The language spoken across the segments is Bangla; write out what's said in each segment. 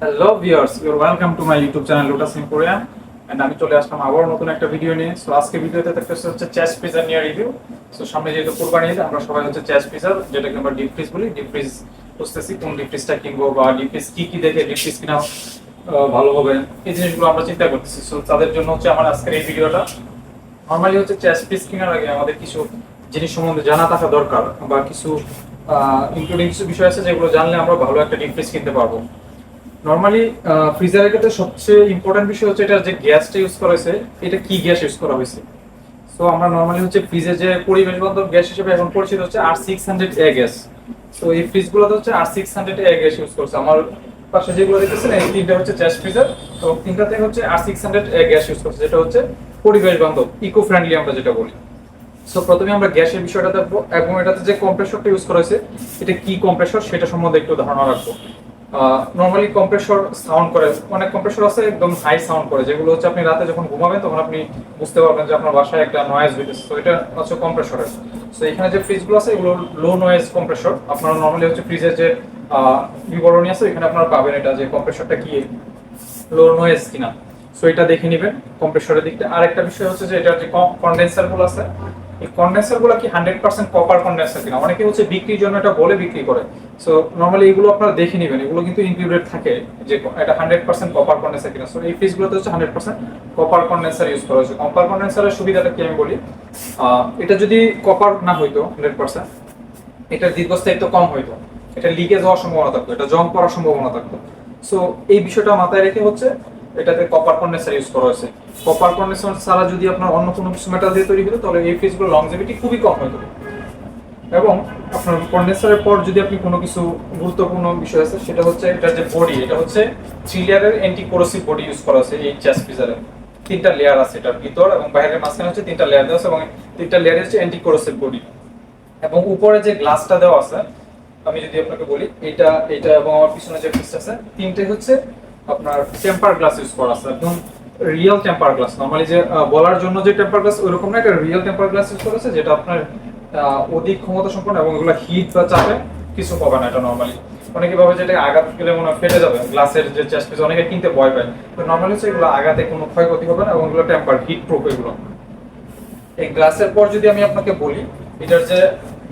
Hello viewers you're welcome to my YouTube channel Lotus Emporium and আমি চলে আসলাম আবার নতুন একটা ভিডিও নিয়ে। সো আজকে ভিডিওতে থাকতেছে হচ্ছে চেস পিজার নিয়ে রিভিউ সো সামনে যেহেতু কোরবানি ঈদ আমরা সবাই হচ্ছে চেস পিজার যেটাকে আমরা ডিপ ফ্রিজ বলি। ডিপ ফ্রিজ বুঝতেছি কোন ডিপ ফ্রিজটা কিনবো বা ডিপ ফ্রিজ কি কি দেখে ডিপ ফ্রিজ কিনা ভালো হবে। এই জিনিসগুলো আমরা চিন্তা করতেছি। সো তাদের জন্য হচ্ছে আমার আজকের এই ভিডিওটা নর্মালি হচ্ছে চেস পিস কেনার আগে আমাদের কিছু জিনিস সম্বন্ধে জানা থাকা দরকার বা কিছু ইনক্লুডিং কিছু বিষয় আছে যেগুলো জানলে আমরা ভালো একটা ডিপ ফ্রিজ কিনতে পারব। নর্মালি ফ্রিজারের ক্ষেত্রে সবচেয়ে ইম্পর্টেন্ট বিষয় হচ্ছে এটা যে গ্যাসটা ইউজ করা হয়েছে, এটা কি গ্যাস ইউজ করা হয়েছে? সো আমরা নর্মালি হচ্ছে ফ্রিজে যে পরিবেশ বান্ধব গ্যাস হিসেবে এখন পরিচিত হচ্ছে R six hundred A gas তো এই ফ্রিজগুলোতে হচ্ছে R six hundred A gas use করছে। আমার পাশে যেগুলো দেখতেছেন, এই তিনটা হচ্ছে চ্যাস ফ্রিজার তো তিনটাতে হচ্ছে R six hundred A gas use করছে, যেটা হচ্ছে পরিবেশ বান্ধব ইকো ফ্রেন্ডলি আমরা যেটা বলি। সো প্রথমে আমরা গ্যাসের বিষয়টা দেখব, এবং এটাতে যে কম্প্রেসরটা ইউজ করা হয়েছে, এটা কি কম্প্রেসর সেটা সম্বন্ধে একটু ধারণা রাখব। নর্মালি কম্প্রেসর সাউন্ড করে, অনেক কম্প্রেসর আছে একদম হাই সাউন্ড করে, যেগুলো হচ্ছে আপনি রাতে যখন ঘুমাবেন তখন আপনি বুঝতে পারবেন যে আপনার বাসায় একটা নয়েজ হইতেছে। তো এটা হচ্ছে কম্প্রেসরের সো এখানে যে ফ্রিজগুলো আছে, এগুলো লো নয়েজ কম্প্রেসর আপনারা নর্মালি হচ্ছে ফ্রিজের যে বিবরণী আছে এখানে আপনারা পাবেন এটা যে কম্প্রেসরটা কি লো নয়েজ কিনা। সো এটা দেখে নেবেন কম্প্রেসরের দিকটা। আর একটা বিষয় হচ্ছে যে এটা যে কন্ডেন্সারগুলো আছে এই কন্ডেন্সারগুলো কি হান্ড্রেড পার্সেন্ট কপার কন্ডেন্সার কিনা? অনেকে হচ্ছে বিক্রির জন্য এটা বলে বিক্রি করে। সো নর্মালি এগুলো আপনারা দেখে নেবেন। এগুলো কিন্তু ইনক্লুডেড থাকে যে এটা হান্ড্রেড পার্সেন্ট কপার কন্ডেন্সার কিনা। সো এই ফ্রিজগুলোতে হচ্ছে hundred percent copper condenser use করা হয়েছে। কপার কন্ডেন্সারের সুবিধাটা কি আমি বলি? এটা যদি কপার না হইতো হান্ড্রেড পার্সেন্ট এটার দীর্ঘস্থায়িত্ব কম হইতো। এটা লিকেজ হওয়ার সম্ভাবনা থাকতো। এটা জং পড়ার সম্ভাবনা থাকতো। সো এই বিষয়টা মাথায় রেখে হচ্ছে এটাতে কপার কন্ডেন্সার ইউজ করা হয়েছে। কপার কন্ডেন্সার ছাড়া যদি আপনার অন্য কোনো কিছু মেটাল দিয়ে তৈরি হতো তাহলে এই ফ্রিজগুলো লংজিভিটি খুবই কম হতো এবং আপনার কন্ডেন্সারের পর যদি আপনি কোনো কিছু গুরুত্বপূর্ণ বিষয় আছে, সেটা হচ্ছে এটার যে বডি এটা হচ্ছে থ্রি লেয়ারের অ্যান্টি কোরোসিভ বডি ইউজ করা আছে এই চেস ফ্রিজারে তিনটা লেয়ার আছে এটার ভিতর এবং বাইরের মাঝখানে হচ্ছে তিনটা লেয়ার দেওয়া আছে এবং তিনটা লেয়ার হচ্ছে অ্যান্টি কোরোসিভ বডি এবং উপরে যে গ্লাসটা দেওয়া আছে, আমি যদি আপনাকে বলি, এটা এটা এবং আমার পিছনে যে পিসটা আছে তিনটে হচ্ছে আপনার টেম্পার গ্লাস ইউজ করা আছে, একদম রিয়েল টেম্পার গ্লাস নরমালি যে বলার জন্য যে টেম্পার গ্লাস ওইরকম না, এটা রিয়েল টেম্পার গ্লাস ইউজ করেছে যেটা আপনার অধিক ক্ষমতা সম্পন্ন এবং এগুলো হিট বা চাপে কিছু পাবে না, এটা নরমালি অনেকে ভাবে যেটা আঘাত গেলে মনে হয় ফেটে যাবে গ্লাসের যে চেস্ট পিস অনেকে কিনতে ভয় পায়। তো নরমালি হচ্ছে এগুলো আঘাতে কোনো ক্ষয়ক্ষতি হবে না এবং এগুলো টেম্পার হিট প্রুফ এগুলো। এই গ্লাসের পর যদি আমি আপনাকে বলি, এটার যে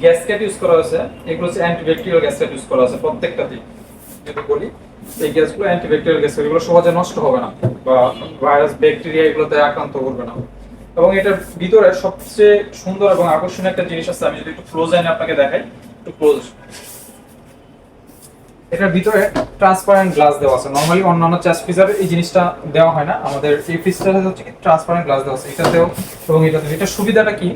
গ্যাসকেট ইউজ করা হয়েছে, এগুলো হচ্ছে অ্যান্টিব্যাকটেরিয়াল গ্যাসকেট ইউজ করা আছে প্রত্যেকটাতেই। যদি বলি এই গ্যাসগুলো অ্যান্টিব্যাকটেরিয়াল গ্যাস এগুলো সহজে নষ্ট হবে না বা ভাইরাস ব্যাকটেরিয়া এগুলোতে আক্রান্ত করবে না। এবং এটার ভিতরে সবচেয়ে সুন্দর এবং আকর্ষণীয় একটা জিনিস আছে, আমি যদি একটু ক্লোজ আইনে আপনাকে দেখাই, একটু ক্লোজ এটার ভিতরে ট্রান্সপারেন্ট গ্লাস দেওয়া আছে। নরমালি অন্যান্য চাষ ফ্রিজারে এই জিনিসটা দেওয়া হয় না। আমাদের এই ফ্রিজটাতে হচ্ছে কি ট্রান্সপারেন্ট গ্লাস দেওয়া আছে। এটাতেও এবং এটাতে এটা সুবিধাটা কি?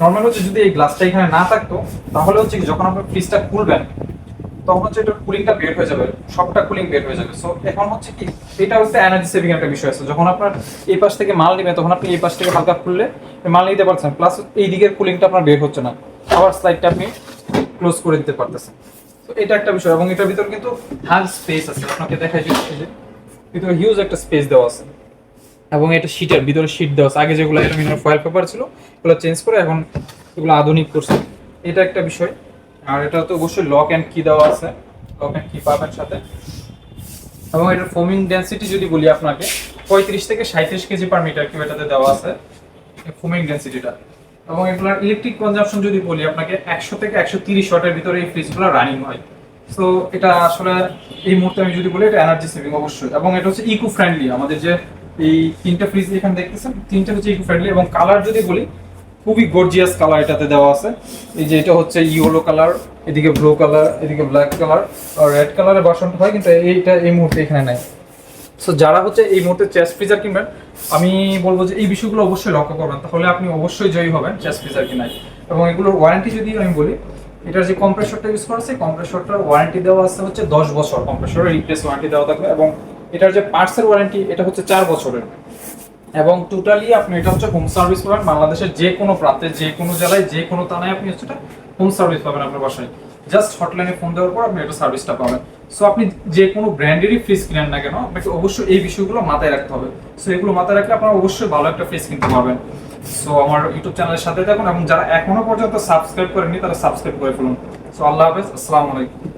নর্মাল হচ্ছে যদি এই গ্লাসটা এখানে না থাকতো, তাহলে হচ্ছে যখন আপনার ফ্রিজটা খুলবেন তখন হচ্ছে এটা কুলিংটা বের হয়ে যাবে, সবটা কুলিং বের হয়ে যাবে। সো এখন হচ্ছে কি, এটা হচ্ছে এনার্জি সেভিং একটা বিষয় আছে। যখন আপনার এই পাশ থেকে মাল নেবেন, তখন আপনি এই পাশ থেকে হালকা খুললে মাল নিতে পারছেন প্লাস এই দিকের কুলিংটা আপনার বের হচ্ছে না। আবার স্লাইডটা আপনি ক্লোজ করে দিতে পারতেছেন। তো এটা একটা বিষয় এবং এটার ভিতর কিন্তু হাল স্পেস আছে। আপনাকে দেখাই যে ভিতরে হিউজ একটা স্পেস দেওয়া আছে। এবং এটা শীটের ভিতরে শীট দেওয়া আছে। আগে যেগুলো অ্যালুমিনিয়াম ফয়েল পেপার ছিল, এগুলো চেঞ্জ করে এখন এগুলো আধুনিক করছে। এটা একটা বিষয়। আর এটা তো অবশ্যই লক অ্যান্ড কি দেওয়া আছে। লক অ্যান্ড কি পাবেন সাথে। এবং এটার ফোমিং ডেন্সিটি যদি বলি আপনাকে, পঁয়ত্রিশ থেকে সাঁত্রিশ কেজি পার মিটার কিউব এটাতে দেওয়া আছে ফোমিং ডেন্সিটিটা এবং এগুলোর ইলেকট্রিক কনজাম্পশন যদি বলি আপনাকে, একশো থেকে একশো তিরিশ ওয়াটের ভিতরে এই ফ্রিজগুলো রানিং হয়। সো এটা আসলে এই মুহূর্তে আমি যদি বলি, এটা এনার্জি সেভিং অবশ্যই। এবং এটা হচ্ছে ইকো ফ্রেন্ডলি আমাদের যে এই তিনটা ফ্রিজ এখানে দেখতেছেন, তিনটা হচ্ছে ইকো ফ্রেন্ডলি এবং কালার যদি বলি খুবই গর্জিয়াস কালার এটাতে দেওয়া আছে। এই যে এটা হচ্ছে ইয়েলো কালার এদিকে ব্লু কালার এদিকে ব্ল্যাক কালার আর রেড কালারের বাসনটা হয়, কিন্তু এইটা এই মুহূর্তে এখানে নাই। সো যারা হচ্ছে এই মুহূর্তে চেস ফ্রিজার কিনবেন, আমি বলব যে এই বিষয়গুলো অবশ্যই লক্ষ্য করবেন, তাহলে আপনি অবশ্যই জয়ী হবেন চেস ফ্রিজার কিনায়। এবং এগুলোর ওয়ারেন্টি যদি আমি বলি, এটার যে কম্প্রেসরটা ইউজ করা আছে কম্প্রেসরটার ওয়ারেন্টি দেওয়া আছে হচ্ছে দশ বছর। কম্প্রেসরের রিপ্লেস ওয়ারেন্টি দেওয়া থাকবে এবং এটার যে পার্টসের ওয়ারেন্টি এটা হচ্ছে চার বছরের। এবং টোটালি আপনি এটা হচ্ছে হোম সার্ভিস পাবেন। বাংলাদেশের যে কোনো প্রান্তে, যে কোনো জেলায়, যে কোনো থানায় আপনি হচ্ছে এটা হোম সার্ভিস পাবেন আপনার বাসায়। জাস্ট হটলাইনে ফোন দেওয়ার পর আপনি এটা সার্ভিসটা পাবেন। সো আপনি যে কোনো ব্র্যান্ডেরই ফ্রিজ কিনেন না কেন, আপনাকে অবশ্যই এই বিষয়গুলো মাথায় রাখতে হবে। সো এগুলো মাথায় রাখলে আপনারা অবশ্যই ভালো একটা ফ্রিজ কিনতে পারবেন। সো আমার ইউটিউব চ্যানেলের সাথে থাকুন এবং যারা এখনও পর্যন্ত সাবস্ক্রাইব করেননি, তারা সাবস্ক্রাইব করে ফেলুন। সো আল্লাহ হাফেজ, আসসালামু আলাইকুম।